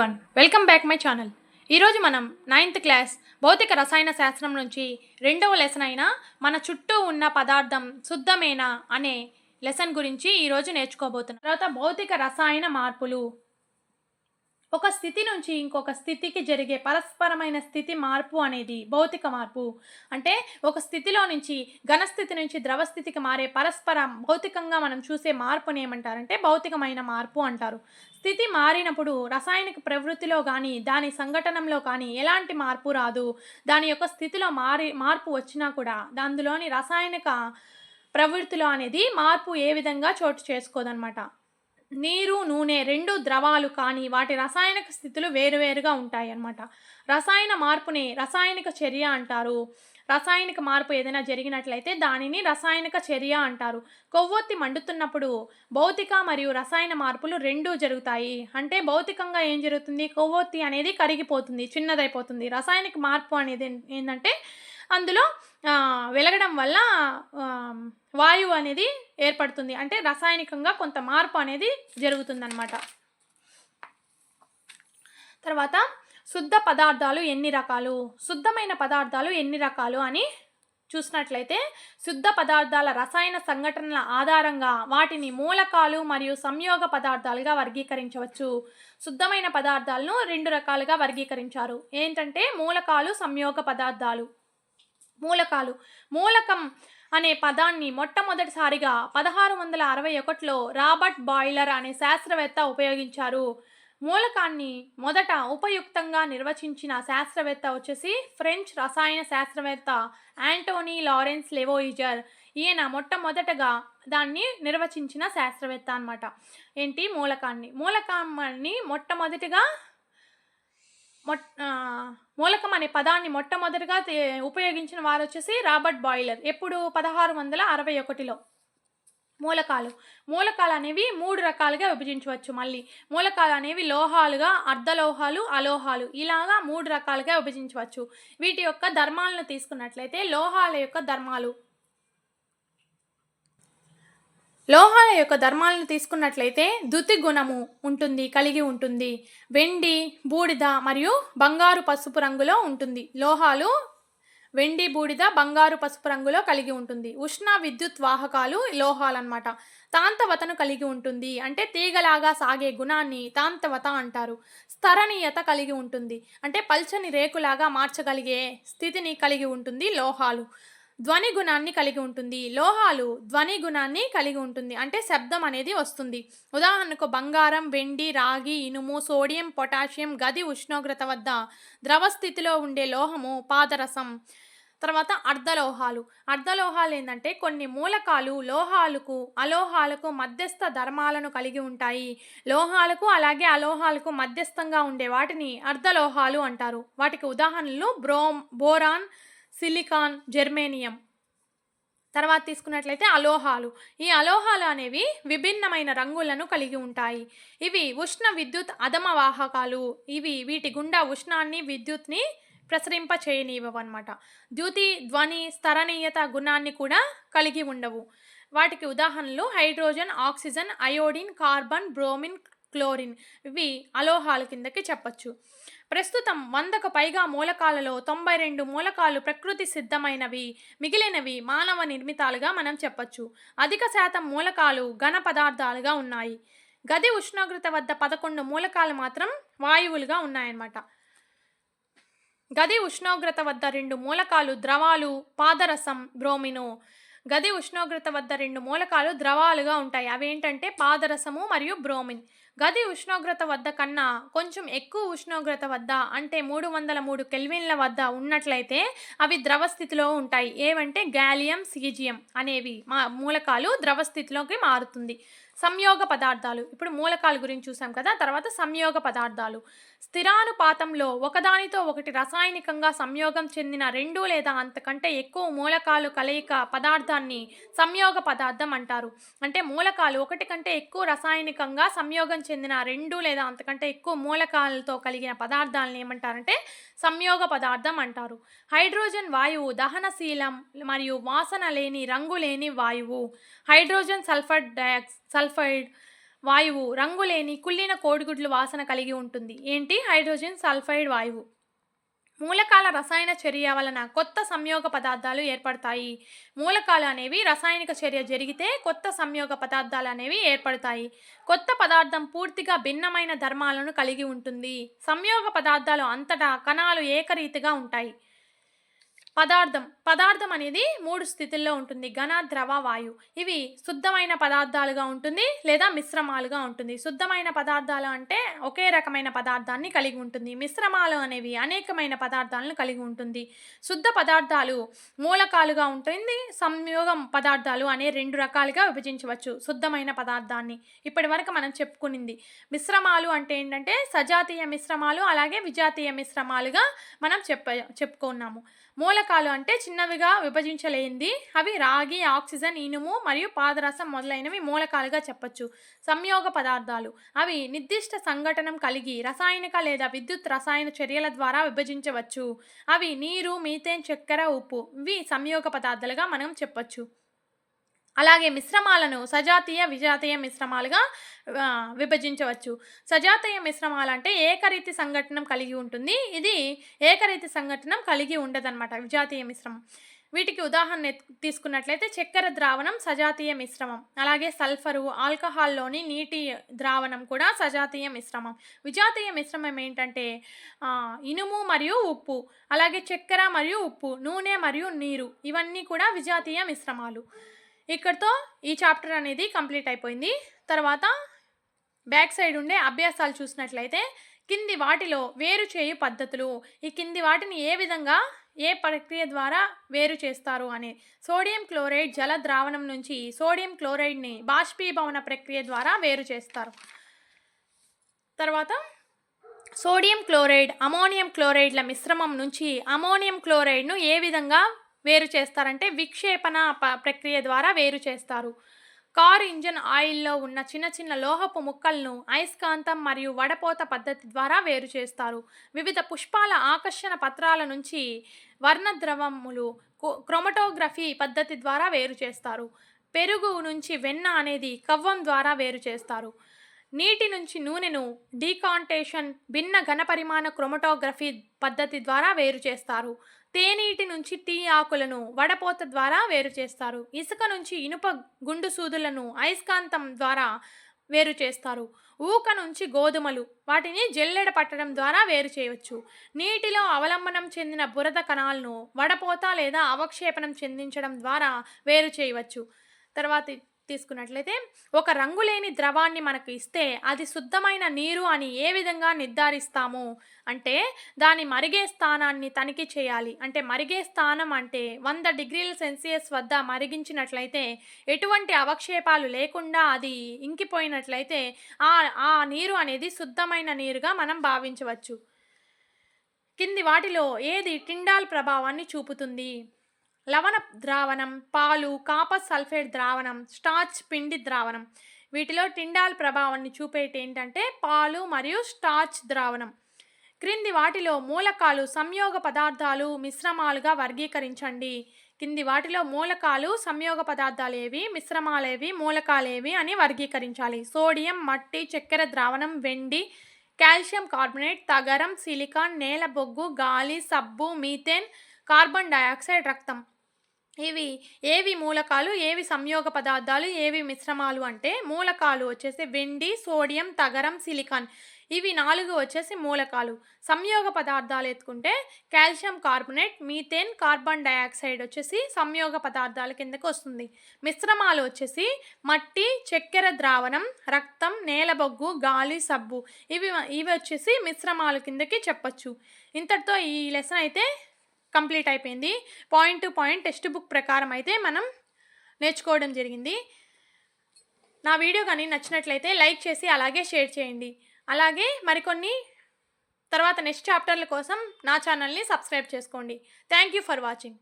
One welcome back my channel ఈరోజు మనం ninth class భౌతిక రసాయన శాస్త్రం నుంచి రెండవ లెసన్ అయిన మన చుట్టూ ఉన్న పదార్థం శుద్ధమేనా అనే లెసన్ గురించి ఈరోజు నేర్చుకోబోతున్నాం. తర్వాత భౌతిక రసాయన మార్పులు ఒక స్థితి నుంచి ఇంకొక స్థితికి జరిగే పరస్పరమైన స్థితి మార్పు అనేది భౌతిక మార్పు. అంటే ఒక స్థితిలో నుంచి ఘనస్థితి నుంచి ద్రవ స్థితికి మారే పరస్పర భౌతికంగా మనం చూసే మార్పుని ఏమంటారంటే భౌతికమైన మార్పు అంటారు. స్థితి మారినప్పుడు రసాయనిక ప్రవృత్తిలో కానీ దాని సంఘటనలో కానీ ఎలాంటి మార్పు రాదు. దాని యొక్క స్థితిలో మారి మార్పు వచ్చినా కూడా అందులోని రసాయనిక ప్రవృత్తిలో అనేది మార్పు ఏ విధంగా చోటు చేసుకోదన్నమాట నీరు నూనె రెండు ద్రవాలు కానీ వాటి రసాయనిక స్థితులు వేరువేరుగా ఉంటాయి అన్నమాట రసాయన మార్పుని రసాయనిక చర్య అంటారు. రసాయనిక మార్పు ఏదైనా జరిగినట్లయితే దానిని రసాయనిక చర్య అంటారు. కొవ్వొత్తి మండుతున్నప్పుడు భౌతిక మరియు రసాయన మార్పులు రెండూ జరుగుతాయి. అంటే భౌతికంగా ఏం జరుగుతుంది? కొవ్వొత్తి అనేది కరిగిపోతుంది చిన్నదైపోతుంది. రసాయనిక మార్పు అనేది ఏంటంటే అందులో వెలగడం వల్ల వాయువు అనేది ఏర్పడుతుంది. అంటే రసాయనికంగా కొంత మార్పు అనేది జరుగుతుందన్నమాట. తర్వాత శుద్ధ పదార్థాలు ఎన్ని రకాలు? శుద్ధమైన పదార్థాలు ఎన్ని రకాలు అని చూసినట్లయితే శుద్ధ పదార్థాల రసాయన సంఘటనల ఆధారంగా వాటిని మూలకాలు మరియు సంయోగ పదార్థాలుగా వర్గీకరించవచ్చు. శుద్ధమైన పదార్థాలను రెండు రకాలుగా వర్గీకరించారు. ఏంటంటే మూలకాలు సంయోగ పదార్థాలు. మూలకాలు. మూలకం అనే పదాన్ని మొట్టమొదటిసారిగా పదహారు వందల అరవై ఒకటిలో రాబర్ట్ బాయిలర్ అనే శాస్త్రవేత్త ఉపయోగించారు. మూలకాన్ని మొదట ఉపయుక్తంగా నిర్వచించిన శాస్త్రవేత్త వచ్చేసి ఫ్రెంచ్ రసాయన శాస్త్రవేత్త యాంటోనీ లారెన్స్ లెవోయిజర్. ఈయన మొట్టమొదటగా దాన్ని నిర్వచించిన శాస్త్రవేత్త అన్నమాట. ఏంటి? మూలకాన్ని. మూలకాన్ని మొట్టమొదటిగా మొట్ మూలకం అనే పదాన్ని మొట్టమొదటిగా ఉపయోగించిన వారు వచ్చేసి రాబర్ట్ బాయిలర్. ఎప్పుడు? పదహారు వందల అరవై ఒకటిలో. మూలకాలు. మూలకాలు అనేవి మూడు రకాలుగా విభజించవచ్చు మళ్ళీ. మూలకాలు అనేవి లోహాలుగా అర్ధలోహాలు అలోహాలు ఇలాగా మూడు రకాలుగా విభజించవచ్చు. వీటి యొక్క ధర్మాలను తీసుకున్నట్లయితే లోహాల యొక్క ధర్మాలు లోహాల యొక్క ధర్మాలను తీసుకున్నట్లయితే దుతి గుణము ఉంటుంది కలిగి ఉంటుంది. వెండి బూడిద మరియు బంగారు పసుపు రంగులో ఉంటుంది. లోహాలు వెండి బూడిద బంగారు పసుపు రంగులో కలిగి ఉంటుంది. ఉష్ణ విద్యుత్ వాహకాలు లోహాలన్నమాట. తాంతవతను కలిగి ఉంటుంది. అంటే తీగలాగా సాగే గుణాన్ని తాంతవత అంటారు. స్థరణీయత కలిగి ఉంటుంది. అంటే పల్చని రేకులాగా మార్చగలిగే స్థితిని కలిగి ఉంటుంది లోహాలు. ధ్వని గుణాన్ని కలిగి ఉంటుంది. లోహాలు ధ్వని గుణాన్ని కలిగి ఉంటుంది. అంటే శబ్దం అనేది వస్తుంది. ఉదాహరణకు బంగారం వెండి రాగి ఇనుము సోడియం పొటాషియం గది ఉష్ణోగ్రత వద్ద ద్రవ స్థితిలో ఉండే లోహము పాదరసం తర్వాత అర్ధలోహాలు. అర్ధలోహాలు ఏంటంటే కొన్ని మూలకాలు లోహాలకు అలోహాలకు మధ్యస్థ ధర్మాలను కలిగి ఉంటాయి. లోహాలకు అలాగే అలోహాలకు మధ్యస్థంగా ఉండే వాటిని అర్ధలోహాలు అంటారు. వాటికి ఉదాహరణలు బ్రోమ్ బోరాన్ సిలికాన్ జెర్మేనియం. తర్వాత తీసుకున్నట్లయితే అలోహాలు. ఈ అలోహాలు అనేవి విభిన్నమైన రంగులను కలిగి ఉంటాయి. ఇవి ఉష్ణ విద్యుత్ అధమ వాహకాలు. ఇవి వీటి గుండా ఉష్ణాన్ని విద్యుత్ని ప్రసరింప చేయనివ్వవన్నమాట ద్యుతి ధ్వని స్థరణీయత గుణాన్ని కూడా కలిగి ఉండవు. వాటికి ఉదాహరణలు hydrogen oxygen iodine carbon bromine chlorine ఇవి అలోహాల కిందకి చెప్పచ్చు. ప్రస్తుతం వందకు పైగా మూలకాలలో తొంభై రెండు మూలకాలు ప్రకృతి సిద్ధమైనవి మిగిలినవి మానవ నిర్మితాలుగా మనం చెప్పచ్చు. అధిక శాతం మూలకాలు ఘన పదార్థాలుగా ఉన్నాయి. గది ఉష్ణోగ్రత వద్ద పదకొండు మూలకాలు మాత్రం వాయువులుగా ఉన్నాయన్నమాట. గది ఉష్ణోగ్రత వద్ద రెండు మూలకాలు ద్రవాలు పాదరసం బ్రోమినో. గది ఉష్ణోగ్రత వద్ద రెండు మూలకాలు ద్రవాలుగా ఉంటాయి. అవేంటంటే పాదరసము మరియు బ్రోమిన్. గది ఉష్ణోగ్రత వద్ద కన్నా కొంచెం ఎక్కువ ఉష్ణోగ్రత వద్ద అంటే మూడు వందల మూడు కెల్విన్ల వద్ద ఉన్నట్లయితే అవి ద్రవ స్థితిలో ఉంటాయి. ఏవంటే గాలియం సీజియం అనేవి మా మూలకాలు ద్రవ స్థితిలోకి మారుతుంది. సంయోగ పదార్థాలు. ఇప్పుడు మూలకాల గురించి చూసాం కదా తర్వాత సంయోగ పదార్థాలు. స్థిరానుపాతంలో ఒకదానితో ఒకటి రసాయనికంగా సంయోగం చెందిన రెండు లేదా అంతకంటే ఎక్కువ మూలకాలు కలయిక పదార్థాన్ని సంయోగ పదార్థం అంటారు. అంటే మూలకాలు ఒకటి కంటే ఎక్కువ రసాయనికంగా సంయోగం చెందిన రెండు లేదా అంతకంటే ఎక్కువ మూలకాలతో కలిగిన పదార్థాలను ఏమంటారంటే సంయోగ పదార్థం అంటారు. హైడ్రోజన్ వాయువు దహనశీలం మరియు వాసన లేని రంగు లేని వాయువు. హైడ్రోజన్ సల్ఫర్ డయాక్స్ సల్ఫైడ్ వాయువు రంగులేని కుళ్ళిన కోడిగుడ్లు వాసన కలిగి ఉంటుంది. ఏంటి? హైడ్రోజన్ సల్ఫైడ్ వాయువు. మూలకాల రసాయన చర్య వలన కొత్త సంయోగ పదార్థాలు ఏర్పడతాయి. మూలకాలు అనేవి రసాయనిక చర్య జరిగితే కొత్త సంయోగ పదార్థాలు అనేవి ఏర్పడతాయి. కొత్త పదార్థం పూర్తిగా భిన్నమైన ధర్మాలను కలిగి ఉంటుంది. సంయోగ పదార్థాలు అంతటా కణాలు ఏకరీతిగా ఉంటాయి. పదార్థం పదార్థం అనేది మూడు స్థితుల్లో ఉంటుంది. ఘన ద్రవ వాయు. ఇవి శుద్ధమైన పదార్థాలుగా ఉంటుంది లేదా మిశ్రమాలుగా ఉంటుంది. శుద్ధమైన పదార్థాలు అంటే ఒకే రకమైన పదార్థాన్ని కలిగి ఉంటుంది. మిశ్రమాలు అనేవి అనేకమైన పదార్థాలను కలిగి ఉంటుంది. శుద్ధ పదార్థాలు మూలకాలుగా ఉంటుంది. సంయోగం పదార్థాలు అనే రెండు రకాలుగా విభజించవచ్చు శుద్ధమైన పదార్థాన్ని. ఇప్పటి వరకు మనం చెప్పుకునింది మిశ్రమాలు అంటే ఏంటంటే సజాతీయ మిశ్రమాలు అలాగే విజాతీయ మిశ్రమాలుగా మనం చెప్ప చెప్పుకున్నాము. మూల మూలకాలు అంటే చిన్నవిగా విభజించలేంది అవి రాగి ఆక్సిజన్ ఇనుము మరియు పాదరసం మొదలైనవి మూలకాలుగా చెప్పచ్చు. సంయోగ పదార్థాలు. అవి నిర్దిష్ట సంఘటనం కలిగి రసాయనిక లేదా విద్యుత్ రసాయన చర్యల ద్వారా విభజించవచ్చు. అవి నీరు మీథేన్ చక్కెర ఉప్పు. ఇవి సంయోగ పదార్థాలుగా మనం చెప్పచ్చు. అలాగే మిశ్రమాలను సజాతీయ విజాతీయ మిశ్రమాలుగా విభజించవచ్చు. సజాతీయ మిశ్రమాలు అంటే ఏకరీతి సంఘటనం కలిగి ఉంటుంది. ఇది ఏకరీతి సంఘటనం కలిగి ఉండదన్నమాట విజాతీయ మిశ్రమం. వీటికి ఉదాహరణ తీసుకున్నట్లయితే చక్కెర ద్రావణం సజాతీయ మిశ్రమం. అలాగే సల్ఫరు ఆల్కహాల్లోని నీటి ద్రావణం కూడా సజాతీయ మిశ్రమం. విజాతీయ మిశ్రమం ఏంటంటే ఇనుము మరియు ఉప్పు అలాగే చక్కెర మరియు ఉప్పు నూనె మరియు నీరు ఇవన్నీ కూడా విజాతీయ మిశ్రమాలు. ఇక్కడితో ఈ చాప్టర్ అనేది కంప్లీట్ అయిపోయింది. తర్వాత బ్యాక్ సైడ్ ఉండే అభ్యాసాలు చూసినట్లయితే కింది వాటిలో వేరు చేయు పద్ధతులు ఈ కింది వాటిని ఏ విధంగా ఏ ప్రక్రియ ద్వారా వేరు చేస్తారు అని. సోడియం క్లోరైడ్ జల ద్రావణం నుంచి సోడియం క్లోరైడ్ని బాష్పీభవన ప్రక్రియ ద్వారా వేరు చేస్తారు. తర్వాత సోడియం క్లోరైడ్ అమోనియం క్లోరైడ్ల మిశ్రమం నుంచి అమోనియం క్లోరైడ్ను ఏ విధంగా వేరు చేస్తారంటే విక్షేపణ ప- ప్రక్రియ ద్వారా వేరు చేస్తారు. కారు ఇంజన్ ఆయిల్లో ఉన్న చిన్న చిన్న లోహపు ముక్కలను అయస్కాంతం మరియు వడపోత పద్ధతి ద్వారా వేరు చేస్తారు. వివిధ పుష్పాల ఆకర్షణ పత్రాల నుంచి వర్ణద్రవములు క్రోమటోగ్రఫీ పద్ధతి ద్వారా వేరు చేస్తారు. పెరుగు నుంచి వెన్న అనేది కవ్వం ద్వారా వేరు చేస్తారు. నీటి నుంచి నూనెను డీకాంటేషన్ భిన్న ఘనపరిమాణ క్రోమటోగ్రఫీ పద్ధతి ద్వారా వేరు చేస్తారు. తేనీటి నుంచి టీ ఆకులను వడపోత ద్వారా వేరు చేస్తారు. ఇసుక నుంచి ఇనుప గుండు సూదులను అయస్కాంతం ద్వారా వేరు చేస్తారు. ఊక నుంచి గోధుమలు వాటిని జల్లెడ పట్టడం ద్వారా వేరు చేయవచ్చు. నీటిలో అవలంబనం చెందిన బురద కణాలను వడపోత లేదా అవక్షేపణం చెందించడం ద్వారా వేరు చేయవచ్చు. తర్వాత తీసుకున్నట్లయితే ఒక రంగులేని ద్రవాన్ని మనకు ఇస్తే అది శుద్ధమైన నీరు అని ఏ విధంగా నిర్ధారిస్తాము? అంటే దాని మరిగే స్థానాన్ని తనిఖీ చేయాలి. అంటే మరిగే స్థానం అంటే వంద డిగ్రీల సెల్సియస్ వద్ద మరిగించినట్లయితే ఎటువంటి అవక్షేపాలు లేకుండా అది ఇంకిపోయినట్లయితే ఆ ఆ నీరు అనేది శుద్ధమైన నీరుగా మనం భావించవచ్చు. కింది వాటిలో ఏది టిండాల్ ప్రభావాన్ని చూపుతుంది? లవణ ద్రావణం పాలు కాపర్ సల్ఫేట్ ద్రావణం స్టార్చ్ పిండి ద్రావణం. వీటిలో టిండాల్ ప్రభావాన్ని చూపేటి ఏంటంటే పాలు మరియు స్టార్చ్ ద్రావణం. క్రింది వాటిలో మూలకాలు సంయోగ పదార్థాలు మిశ్రమాలుగా వర్గీకరించండి. కింది వాటిలో మూలకాలు సంయోగ పదార్థాలు ఏవి మిశ్రమాలేవి మూలకాలేవి అని వర్గీకరించాలి. సోడియం మట్టి చక్కెర ద్రావణం వెండి కాల్షియం కార్బోనేట్ తగరం సిలికాన్ నేల బొగ్గు గాలి సబ్బు మీథేన్ కార్బన్ డయాక్సైడ్ రక్తం. ఇవి ఏవి మూలకాలు ఏవి సంయోగ పదార్థాలు ఏవి మిశ్రమాలు అంటే మూలకాలు వచ్చేసి వెండి సోడియం తగరం సిలికాన్. ఇవి నాలుగు వచ్చేసి మూలకాలు. సంయోగ పదార్థాలు ఎత్తుకుంటే calcium carbonate methane carbon dioxide వచ్చేసి సంయోగ పదార్థాల కిందకు వస్తుంది. మిశ్రమాలు వచ్చేసి మట్టి చక్కెర ద్రావణం రక్తం నేలబొగ్గు గాలి సబ్బు. ఇవి ఇవి వచ్చేసి మిశ్రమాలు కిందకి చెప్పచ్చు. ఇంతటితో ఈ లెసన్ అయితే కంప్లీట్ అయిపోయింది. Point to point textbook ప్రకారం అయితే మనం నేర్చుకోవడం జరిగింది. నా వీడియో కానీ నచ్చినట్లయితే లైక్ చేసి అలాగే షేర్ చేయండి. అలాగే మరికొన్ని తర్వాత నెక్స్ట్ చాప్టర్ల కోసం నా ఛానల్ని సబ్స్క్రైబ్ చేసుకోండి. Thank you for watching.